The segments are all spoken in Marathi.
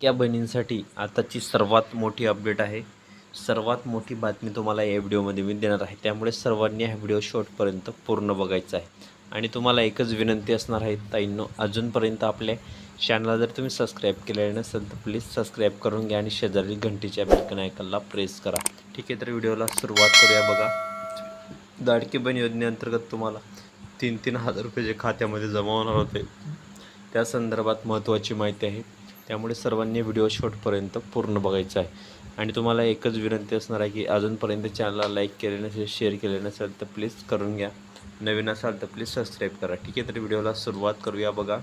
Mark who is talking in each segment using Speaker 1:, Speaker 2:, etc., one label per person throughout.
Speaker 1: त्या बहिणींसाठी आताची सर्वात मोठी अपडेट आहे. सर्वात मोठी बातमी तुम्हाला या व्हिडिओमध्ये मी देणार आहे. त्यामुळे सर्वांनी हा व्हिडिओ शॉर्टपर्यंत पूर्ण बघायचा आहे. आणि तुम्हाला एकच विनंती असणार आहे ताईंनो अजूनपर्यंत आपल्या चॅनलला जर तुम्ही सबस्क्राईब केलेलं नसेल तर प्लीज सबस्क्राईब करून घ्या आणि शेजारी घंटीच्या बेलकन आयकनला प्रेस करा. ठीक आहे तर व्हिडिओला सुरुवात करूया बघा. दाडकी बहीण योजनेअंतर्गत तुम्हाला तीन तीन हजार रुपये जे खात्यामध्ये जमा होणार होते त्या संदर्भात महत्त्वाची माहिती आहे. त्यामुळे सर्वांनी व्हिडिओ शॉर्टपर्यंत पूर्ण बघायचा आहे. आणि तुम्हाला एकच विनंती असणार आहे की अजूनपर्यंत चॅनलला लाईक केले नसेल शेअर केले नसेल तर प्लीज करून घ्या. नवीन असाल तर प्लीज सबस्क्राईब करा. ठीक आहे तर व्हिडिओला सुरुवात करूया बघा.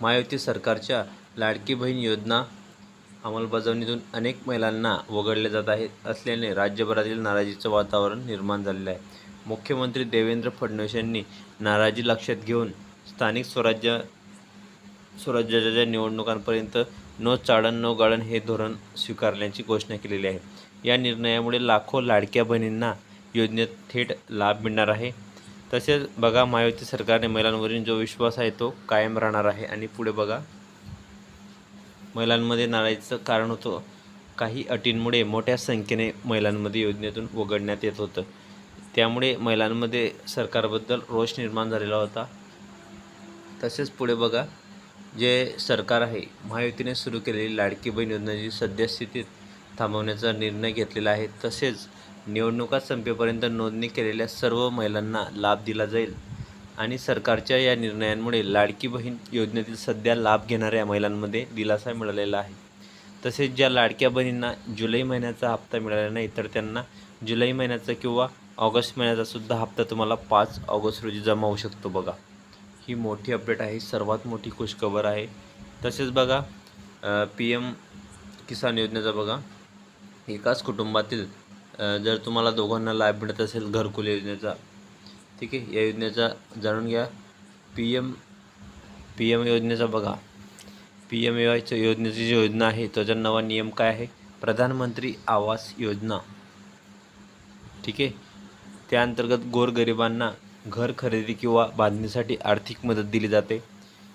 Speaker 1: मायावती सरकारच्या लाडकी बहीण योजना अंमलबजावणीतून अनेक महिलांना वगळले जात आहेत. असल्याने राज्यभरातील नाराजीचं वातावरण निर्माण झालेलं आहे. मुख्यमंत्री देवेंद्र फडणवीस यांनी नाराजी लक्षात घेऊन स्थानिक स्वराज्य स्वराज्याच्या निवडणुकांपर्यंत नो चाडण नो गाळण हे धोरण स्वीकारण्याची घोषणा केलेली आहे. या निर्णयामुळे लाखो लाडक्या बहिणींना योजनेत थेट लाभ मिळणार आहे. तसेच बघा महायुती सरकारने महिलांवरील जो विश्वास आहे तो कायम राहणार आहे. आणि पुढे बघा महिलांमध्ये नाराजीचं कारण होतं. काही अटींमुळे मोठ्या संख्येने महिलांमध्ये योजनेतून वगळण्यात येत होतं. त्यामुळे महिलांमध्ये सरकारबद्दल रोष निर्माण झालेला होता. तसेच पुढे बघा जे सरकार आहे महायुतीने सुरू केलेली लाडकी बहीण योजनेची सद्यस्थितीत थांबवण्याचा निर्णय घेतलेला आहे. तसेच निवडणुका संपेपर्यंत नोंदणी केलेल्या सर्व महिलांना लाभ दिला जाईल आणि सरकारच्या या निर्णयांमुळे लाडकी बहीण योजनेतील सध्या लाभ घेणाऱ्या महिलांमध्ये दिलासा मिळालेला आहे. तसेच ज्या लाडक्या बहिणींना जुलै महिन्याचा हप्ता मिळाला नाही तर त्यांना जुलै महिन्याचा किंवा ऑगस्ट महिन्याचा सुद्धा हप्ता तुम्हाला पाच ऑगस्ट रोजी जमा होऊ शकतो बघा. ही मोठी अपडेट आहे सर्वात मोठी खुशखबर आहे. तसेच बघा पी एम किसान योजनेचा बघा. एकाच कुटुंबातील जर तुम्हाला दोघांना लाभ मिळत असेल घरकुल योजनेचा ठीक आहे या योजनेचा जाणून घ्या. पी एम पी एम योजनेचा बघा. पी एम वायच्या योजनेची जी योजना आहे त्याचा नवा नियम काय आहे? प्रधानमंत्री आवास योजना. ठीक आहे? त्या अंतर्गत गोरगरिबांना घर खरेदी किंवा बांधणीसाठी आर्थिक मदत दिली जाते.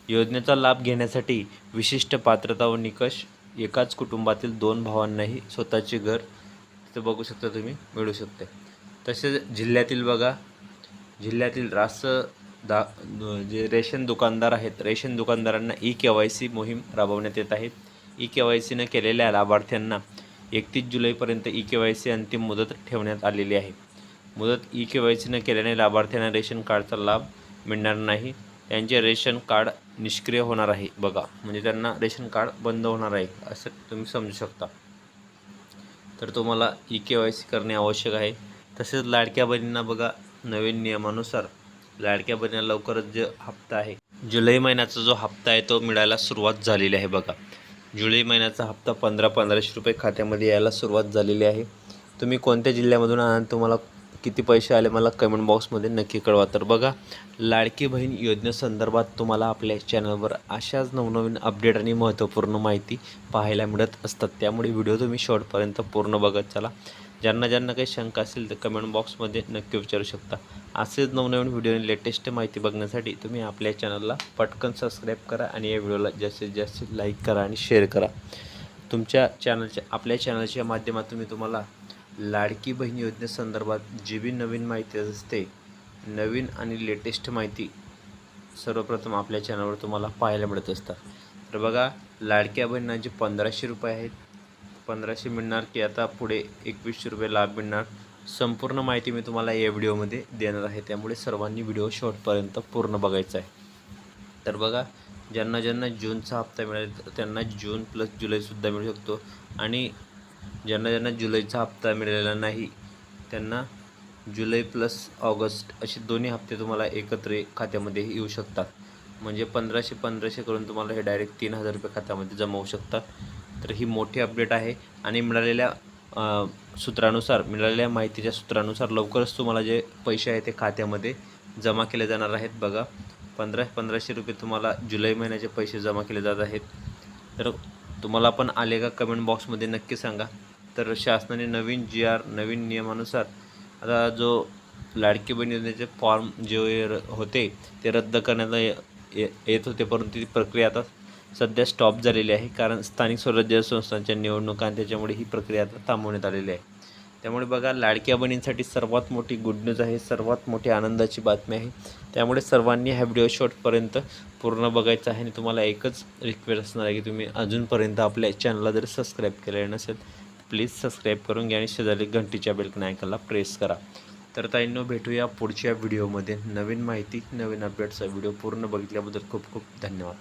Speaker 1: योजनेचा लाभ घेण्यासाठी विशिष्ट पात्रता व निकष एकाच कुटुंबातील दोन भावांनाही स्वतःचे घर तिथं बघू शकता तुम्ही मिळू शकते. तसेच जिल्ह्यातील बघा जिल्ह्यातील रास दा जे रेशन दुकानदार आहेत रेशन दुकानदारांना ई के वाय सी मोहीम राबवण्यात येत आहे. ई के वाय सीनं केलेल्या लाभार्थ्यांना एकतीस जुलैपर्यंत ई के वाय सी अंतिम मुदत ठेवण्यात आलेली आहे. मुदत ई के वाय सी न केल्याने लाभार्थ्यांना रेशन कार्डचा लाभ मिळणार नाही. त्यांचे रेशन कार्ड निष्क्रिय होणार आहे. बघा म्हणजे त्यांना रेशन कार्ड बंद होणार आहे असं तुम्ही समजू शकता. तर तुम्हाला ई के वाय सी करणे आवश्यक आहे. तसेच लाडक्या बहिणींना बघा नवीन नियमानुसार लाडक्या बहिणींना लवकरच जो हप्ता आहे जुलै महिन्याचा जो हप्ता आहे तो मिळायला सुरुवात झालेली आहे बघा. जुलै महिन्याचा हप्ता पंधरा पंधराशे रुपये खात्यामध्ये यायला सुरुवात झालेली आहे. तुम्ही कोणत्या जिल्ह्यामधून आहात तुम्हाला किती पैसे आले मला कमेंट बॉक्समध्ये नक्की कळवा. तर बघा लाडकी बहीण योजनेसंदर्भात तुम्हाला आपल्या चॅनलवर अशाच नवनवीन अपडेट आणि महत्त्वपूर्ण माहिती पाहायला मिळत असतात. त्यामुळे व्हिडिओ तुम्ही शॉर्टपर्यंत पूर्ण बघत चला. ज्यांना ज्यांना काही शंका असेल तर कमेंट बॉक्समध्ये नक्की विचारू शकता. असेच नवनवीन व्हिडिओ आणि लेटेस्ट माहिती बघण्यासाठी तुम्ही आपल्या चॅनलला पटकन सबस्क्राईब करा आणि या व्हिडिओला जास्तीत जास्त लाईक करा आणि शेअर करा. तुमच्या चॅनलच्या आपल्या चॅनलच्या माध्यमातून मी तुम्हाला लाडकी बहीण योजनेसंदर्भात जी बी नवीन माहिती असते नवीन आणि लेटेस्ट माहिती सर्वप्रथम आपल्या चॅनलवर तुम्हाला पाहायला मिळत असतात. तर बघा लाडक्या बहिणींचे पंधराशे रुपये आहेत पंधराशे मिळणार की आता पुढे एकवीसशे रुपये लाभ मिळणार संपूर्ण माहिती मी तुम्हाला या व्हिडिओमध्ये देणार आहे. त्यामुळे सर्वांनी व्हिडिओ शॉर्टपर्यंत पूर्ण बघायचा आहे. तर बघा ज्यांना ज्यांना जूनचा हप्ता मिळेल त्यांना जून प्लस जुलैसुद्धा मिळू शकतो. आणि ज्यांना ज्यांना जुलैचा हप्ता मिळालेला नाही त्यांना जुलै प्लस ऑगस्ट असे दोन्ही हप्ते तुम्हाला एकत्र खात्यामध्ये येऊ शकतात. म्हणजे पंधराशे पंधराशे करून तुम्हाला हे डायरेक्ट तीन हजार रुपये खात्यामध्ये जमा होऊ शकतात. तर ही मोठी अपडेट आहे आणि मिळालेल्या सूत्रानुसार मिळालेल्या माहितीच्या सूत्रानुसार लवकरच तुम्हाला जे पैसे आहेत ते खात्यामध्ये जमा केले जाणार आहेत बघा. पंधरा पंधराशे रुपये तुम्हाला जुलै महिन्याचे पैसे जमा केले जात आहेत. तर तुम्हाला पण आले का कमेंट बॉक्समध्ये नक्की सांगा. तर शासनाने नवीन जी आर नवीन नियमानुसार आता जो लाडकी बहीण योजनेचे फॉर्म जे र- होते ते रद्द करण्यात ये- येत होते परंतु ती प्रक्रिया आता सध्या स्टॉप झालेली आहे. कारण स्थानिक स्वराज्य संस्थांच्या निवडणुका त्याच्यामुळे ही प्रक्रिया आता थांबवण्यात आलेली आहे. त्यामुळे बघा लाडक्या बहिणींसाठी सर्वात मोठी गुड न्यूज आहे सर्वात मोठी आनंदाची बातमी आहे. त्यामुळे सर्वांनी हा व्हिडिओ शॉर्टपर्यंत पूर्ण बघायचा आहे. आणि तुम्हाला एकच रिक्वेस्ट असणार आहे की तुम्ही अजूनपर्यंत आपल्या चॅनलला जर सबस्क्राईब केलेलं नसेल प्लीज सबस्क्राईब करून घ्या आणि शेजारी घंटीच्या बेलकन आयकनला प्रेस करा. तर ताईंनो भेटूया पुढच्या व्हिडिओमध्ये नवीन माहिती नवीन अपडेट्सचा व्हिडिओ पूर्ण बघितल्याबद्दल खूप खूप धन्यवाद.